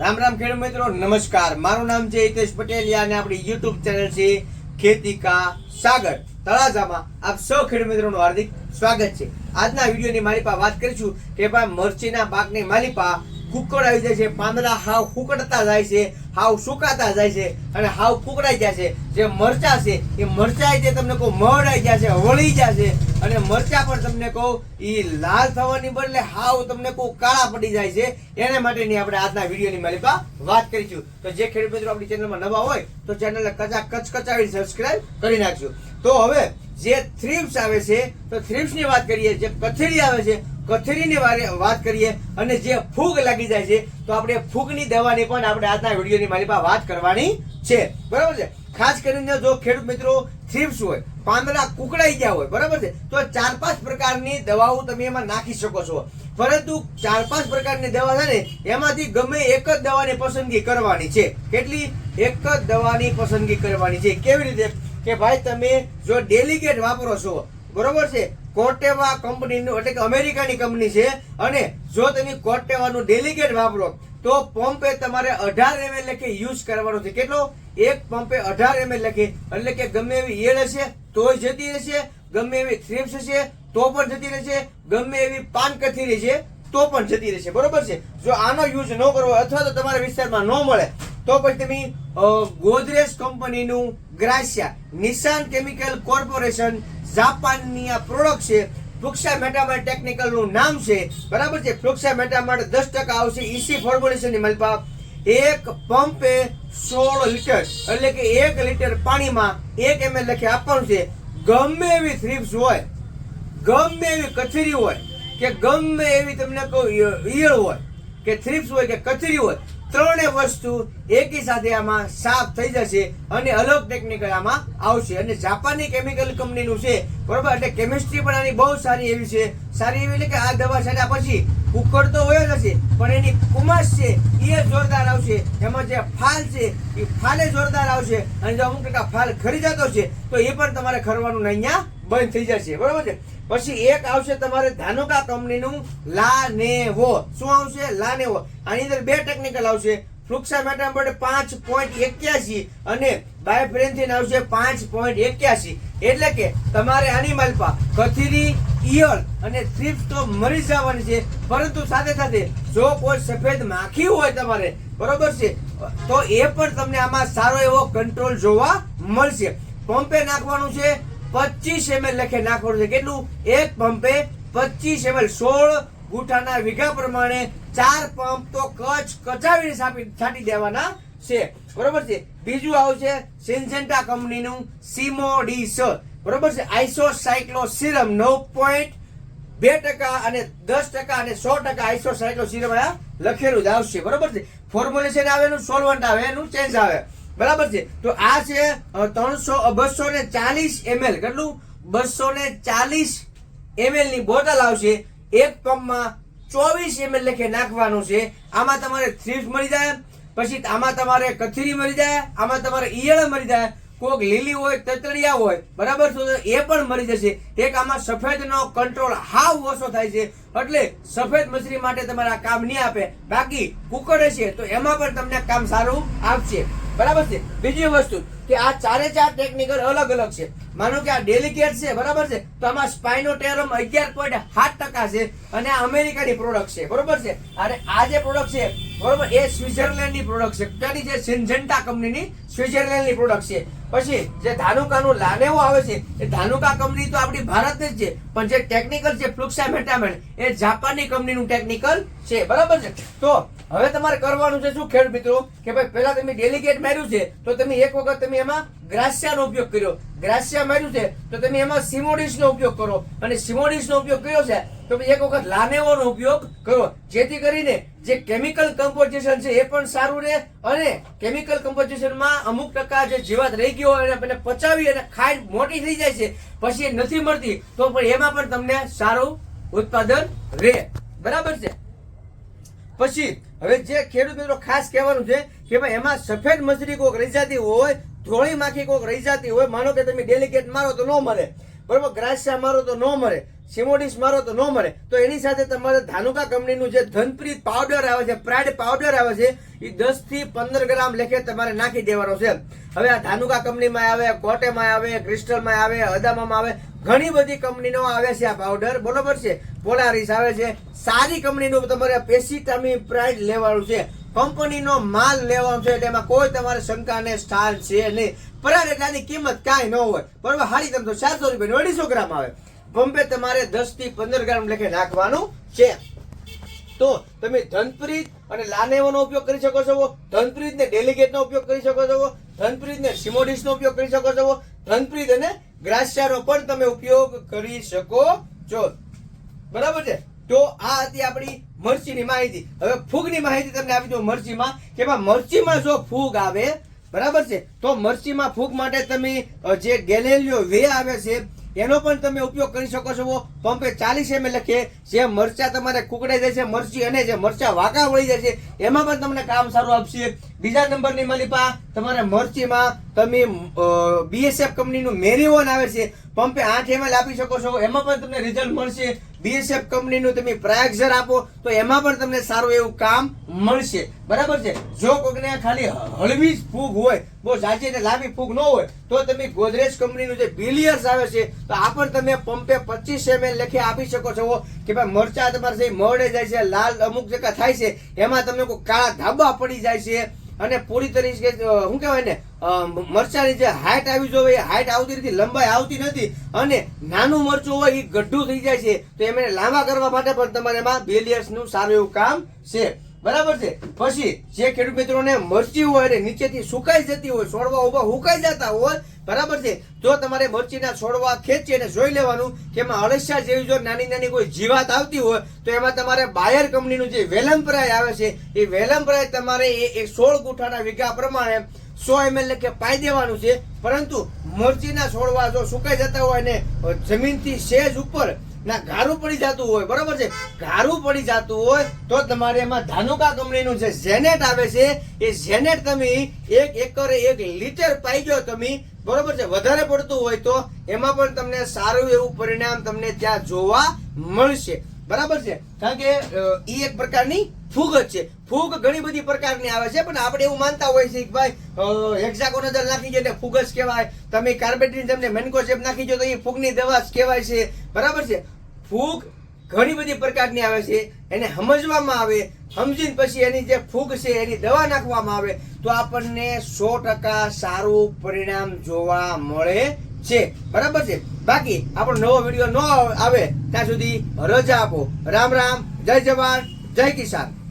રામ રામ ખેડૂત મિત્રો, નમસ્કાર. મારું નામ છે હિતેશ પટેલિયા અને આપણી યુટ્યુબ ચેનલ છે ખેતી કા સાગર તળાજામાં આપ સૌ ખેડૂત મિત્રોનું હાર્દિક સ્વાગત છે. આજના વિડીયોની મારી પાસે વાત કરીશું કે ભાઈ મરચીના પાકની મારી પાસે કુકડ આવી જાય છે, પાંદડા હાવ કુકડતા જાય છે હાવ સુકાતા જાય છે અને હાવ કુકડાઈ જાય છે. જે મરચા છે, એ મરચા જે તમને કહું, મરડાઈ જાય છે, વળી જાય છે. અને મરચા પણ તમને કહું એ લાલ થવાની બદલે હાવ તમને કહું, કાળા પડી જાય છે. એને માટેની આપણે આજના વિડીયોની માલિકા વાત કરીશું. તો જે ખેડૂત મિત્રો આપણી ચેનલમાં નવા હોય, તો ચેનલને કચા કચ કચાવી સબસ્ક્રાઇબ કરી નાખજો. તો હવે જે થ્રીપ્સ આવે છે, તો થ્રીપ્સની વાત કરીએ, જે કથેરી આવે છે કથેરીની વાત કરીએ અને જે ફૂગ લાગી જાય છે, તો આપણે ફૂગની દવાની પણ આપણે આજના વિડીયોની મારી પાસે વાત કરવાની છે. બરાબર છે? ખાસ કરીને જો ખેડૂત મિત્રો થ્રીપ્સ હોય, પાંદડા કુકડાઈ ગયા હોય, બરાબર છે? તો ચાર પાંચ પ્રકારની દવાઓ તમે એમાં નાખી શકો છો. પરંતુ ચાર પાંચ પ્રકારની દવા છે ને, એમાંથી ગમે એક જ દવાની પસંદગી કરવાની છે. કેટલી? એક જ દવાની પસંદગી કરવાની છે. કેવી રીતે? કે ભાઈ તમે જો ડેલિકેટ વાપરો છો, બરોબર છે? કોર્ટેવા કંપનીનું એટલે કે અમેરિકાની કંપની છે. અને જો તમે કોર્ટેવાનું ડેલિકેટ વાપરો, તો પંપે તમારે અઢાર એમએલ લખે યુઝ કરવાનો છે. કેટલો? એક પંપે અઢાર એમએલ લખે. એટલે કે ગમે એવી ઈયળ હશે, તોય જતી રહેશે. ગમે એવી થ્રીપ્સ હશે, તો પણ જતી રહેશે. ગમે એવી પાન કથી છે તો પણ જતી રહેશે. બરોબર છે? જો આનો યુઝ ન કરવો અથવા તો તમારા વિસ્તારમાં ન મળે, તો પછી તમે ગોદરેજ કંપનીનું ગ્રાસિયા નિશાન કેમિકલ કોર્પોરેશન જાપાનની આ પ્રોડક્ટ છે. ફ્લુક્સા મેટામાર્ટ ટેકનિકલનું નામ છે. બરાબર છે? ફ્લુક્સા મેટામાર્ટ દસ ટકા આવશે. ઈસી ફોર્મ્યુલેશનની મલપા એક પંપે સોળ લીટર. એટલે કે એક લીટર પાણીમાં એક એમએલ લખી આપવાનું છે. ગમે એવી થ્રીપ્સ હોય, ગમે એવી કથરી હોય, કે ગમે એવી તમને કહું ઈયળ હોય, કે થ્રીપ્સ હોય કે કથરી હોય ત્રણે વસ્તુ એકી સાથે આમાં સાફ થઈ જશે અને અલગ ટેકનિકલ આમાં આવશે. અને જાપાની કેમિકલ કંપનીનું છે, બરોબર? એટલે કેમિસ્ટ્રી પણ આની બહુ સારી એવી છે. સારી એવી એટલે કે આ દવા છાંટ્યા પછી કુકર તો હોય જ હશે, પણ એની કુમાશ છે એ જોરદાર આવશે. એમાં જે ફાલ છે એ ફાલે જોરદાર આવશે. અને જો અમુક ટકા ફાલ ખરી જતો છે, તો એ પણ તમારે ખરવાનું અહીંયા બંધ થઈ જશે. બરોબર છે? પછી એક આવશે તમારે ધાનુકા કંપનીનું લાનેવો શું આવશે? લાનેવો આની અંદર બે ટેકનિકલ આવશે. ફ્લુક્સા મેટામોડ પાંચ પોઈન્ટ એક્યાસી અને બાયફ્રેન્થિન આવશે પાંચ પોઈન્ટ એક્યાસી. એટલે કે તમારે આની માલપા કથીરી ઈયળ અને થ્રીપ્સ તો મરી જવાની છે. પરંતુ સાથે સાથે જો કોઈ સફેદ માખી હોય તમારે, બરોબર છે, તો એ પણ તમને આમાં સારો એવો કંટ્રોલ જોવા મળશે. પંપે નાખવાનું છે પચીસ એમએલ લખે નાખવાનું છે. કેટલું? એક પંપે પચીસ એમએલ સોળ ગુઠાના વીઘા પ્રમાણે ચાર પંપ તો કચ્છ કચાવીને છાંટી દેવાના છે. બરોબર છે? બીજું આવશે સિન્સેન્ટા કંપનીનું સિમોડીસ. બરોબર છે? આઈસો સાયક્લો સિરમ નવ પોઈન્ટ બે ટકા અને દસ ટકા અને સો ટકા આઈસો સાયક્લો સિરમ લખેલું જ આવશે. બરોબર છે? ફોર્મ્યુલેશન આવે એનું સોલવન્ટ આવે એનું ચેન્જ આવે. બરાબર છે? તો આ છે ત્રણસો બસો ને ચાલીસ એમએલ. કેટલું? બસો ને ચાલીસ એમએલની બોટલ આવશે. એક પંપમાં ચોવીસ એમએલ લખે નાખવાનું છે. આમાં તમારે થ્રીપ્સ મળી જાય, પછી આમાં તમારે કથીરી મળી જાય, આમાં તમારે ઈયળ મળી જાય. કોક લીલી હોય, તતળિયા હોય, બરાબર? તો એ પણ મળી જશે. એક આમાં સફેદનો કંટ્રોલ હાવ ઓછો થાય છે. એટલે સફેદ મછલી માટે તમારા કામ નહીં આપે. બાકી કુકડે છે, તો એમાં પણ તમને કામ સારું આપશે બરાબર છે? બીજી વસ્તુ કે આ ચારે ચાર ટેકનિકલ અલગ અલગ છે. માનો કે આ ડેલિકેટ છે, બરાબર છે? તો આમાં સ્પાઇનોટેરમ અગિયાર પોઈન્ટ સાત ટકા છે અને આ અમેરિકાની પ્રોડક્ટ છે. બરોબર છે? અને આ જે પ્રોડક્ટ છે, બરોબર, એ સ્વિટરલેન્ડની પ્રોડક્ટ છે. ક્યાંની છે? સિન્જન્ટા કંપનીની સ્વિટરલેન્ડની પ્રોડક્ટ છે. પછી જે ધાનુકાનું લાનેવો આવે છે, એ ધાનુકા કંપની તો આપણી ભારતની જ છે, પણ જે ટેકનિકલ છે ફ્લુક્સા મેટામેન એ જાપાનની કંપનીનું ટેકનિકલ છે, બરાબર છે? તો હવે તમારે કરવાનું છે શું ખેડૂત મિત્રો? કે ભાઈ, પહેલા તમે ડેલિગેટ માર્યું છે, તો તમે એક વખત તમે એમાં ગ્રાસિયાનો ઉપયોગ કર્યો. ગ્રાસિયા માર્યું છે, તો તમે એમાં સિમોડિસનો ઉપયોગ કરો. અને સિમોડિસનો ઉપયોગ કર્યો છે, તો એક વખત લાનેવોનો ઉપયોગ કરો. જેથી કરીને જે કેમિકલ કમ્પોઝિશન છે, એ પણ સારું રહે અને કેમિકલ કમ્પોઝિશનમાં અમુક ટકા જે જીવાત રહી ગયો હોય એને પચાવી અને ખાઈ મોટી થઈ જાય છે, પછી એ નથી મળતી, તો પણ એમાં પણ તમને સારું ઉત્પાદન રહે. બરાબર છે? પછી, હવે જે ખેડૂત મિત્રો ખાસ કહેવાનું છે કે ભાઈ, એમાં સફેદ મછલી કોક રહી જતી હોય, ધોળી માખી કોક રહી જતી હોય, માનો કે તમે ડેલિકેટ મારો તો ન મળે. બરોબર? ગ્રાસ્યા મારો તો ન મળે, સિમોડિસ મારો તો ન મળે. તો એની સાથે તમારે ધાનુકા કંપનીનું જે ધનપ્રીત પાવડર આવે છે પ્રાઇડ પાવડર આવે છે એ દસથી પંદર ગ્રામ લેખે તમારે નાખી દેવાનો છે. હવે આ ધાનુકા કંપનીમાં આવે, કોટેમાં આવે, ક્રિસ્ટલમાં આવે, અદામામાં આવે, ઘણી બધી કંપનીનો આવે છે આ પાવડર બરોબર છે? પોલારીસ આવે છે. સારી કંપનીનું તમારે પેસીટામી પ્રાઇડ લેવાનું છે. કંપનીનો માલ લેવાનો છે એટલે એમાં કોઈ તમારે શંકાને સ્થાન છે નહીં. પરાર એટલે આની કિંમત કાંઈ ન હોય. બરોબર? હારી તમે તો સાતસો રૂપિયા અઢીસો ગ્રામ આવે. પંપે તમારે દસથી પંદર ગ્રામ લેખે નાખવાનું છે. તો તમે ધનપ્રીત અને લાનેવાનો ઉપયોગ કરી શકો છો. ધનપ્રીત ને ડેલિગેટ ઉપયોગ કરી શકો છો. ધનપ્રીત ને સિમોડિસ નો ઉપયોગ કરી શકો છો. ધનપ્રીત અને ગ્રાસિયાનો પણ તમે ઉપયોગ કરી શકો છો. બરાબર છે? તો આ હતી આપણી મરચીની માહિતી. હવે ફૂગની માહિતી તમને આપી દઉં મરચીમાં, કે મરચીમાં જો ફૂગ આવે, બરાબર છે? તો મરચીમાં ફૂગ માટે તમે જે ગેલેલિયો વે આવે છે, એનો પણ તમે ઉપયોગ કરી શકો છો. પંપે ચાલીસ એમ લખે જે મરચા તમારે કુકડાઈ જાય છે, મરચી અને જે મરચા વાંકા વળી જાય છે, એમાં પણ તમને કામ સારું આપશે. બીજા નંબરની મલિપા, તમારે મરચીમાં તમે બીએસએફ કંપનીનું મેરીઓન આવે છે, પંપે આઠ એમએલ આપી શકો છો, એમાં પણ તમને રિઝલ્ટ મળશે. બીએસએફ કંપનીનું તમે પ્રાયક્ષર આપો, તો એમાં પણ તમને સારું એવું કામ મળશે. બરાબર છે? જો કોઈકને ખાલી હળવી જ ફૂગ હોય, બહુ સાચી અને લાંબી ફૂગ ન હોય, તો તમે ગોદરેજ કંપનીનું જે બિલિયર્સ આવે છે, તો આ પણ તમે પંપે પચીસ એમએલ લેખે આપી શકો છો. કે ભાઈ મરચા તમારે જે મળે જાય છે, લાલ અમુક જગ્યા થાય છે, એમાં તમને કોઈ કાળા ધાબા પડી જાય છે. અને પૂરી તરીકે શું કહેવાય ને મરચાની જે હાઈટ આવી જોવે એ હાઈટ આવતી નથી, લંબાઈ આવતી નથી. અને નાનું મરચું હોય એ ગઢું થઈ જાય છે. તો એમને લાંબા કરવા માટે પણ તમારે એમાં બેલિયર્સનું સારું એવું કામ છે. બરાબર છે? પછી જે ખેડૂત મિત્રોને મરચી હોય અને નીચેથી સુકાઈ જતી હોય છોડવા ઊભા સુકાઈ જતા હોય, બરાબર છે? જો તમારે મરચીના છોડવા ખેંચી અને જોઈ લેવાનું કે એમાં અળસિયા જેવી જો નાની નાની કોઈ જીવાત આવતી હોય, તો એમાં તમારે બાયર કંપનીનું જે વેલમપ્રાય આવે છે, એ વેલમપ્રાય તમારે એ સોળ ગુઠાના વીઘા પ્રમાણે સો એમએલ લખે પાઈ દેવાનું છે. પરંતુ મરચીના છોડવા જો સુકાઈ જતા હોય ને જમીનથી સેજ ઉપર ના, ગારું પડી જતું હોય, બરોબર છે? ગારું પડી જતું હોય તો તમારે એમાં ધાનુકા કંપનીનું જે ઝેનેટ આવે છે, એ ઝેનેટ તમે એક એકરે એક લીટર પાઈ ગયો તમે, બરોબર છે? વધારે પડતું હોય તો એમાં પણ તમને સારું એવું પરિણામ તમને ત્યાં જોવા મળશે. બરાબર છે? કારણ કે એ એક પ્રકારની ફૂગ જ છે. ફૂગ ઘણી બધી પ્રકારની આવે છે, પણ આપણે એવું માનતા હોય છે કે ભાઈ હેક્ઝાકોનોઝલ નાખી એટલે ફૂગ જ કહેવાય. તમે કાર્બેટ્રીન તમને મેન્કોસેપ નાખી દો તો એ ફૂગની દવા જ કહેવાય છે. બરાબર છે? ફૂગ ઘણી બધી પ્રકારની આવે છે. એને સમજવામાં આવે. સમજીને પછી એની જે ફૂગ છે, એની દવા નાખવામાં આવે. તો આપણને સો ટકા સારું પરિણામ જોવા મળે છે. બરાબર છે? બાકી, આપણો નવો વીડિયો ન આવે, ત્યાં સુધી રજા આપો. રામ રામ. જય જવાન. જય કિસાન.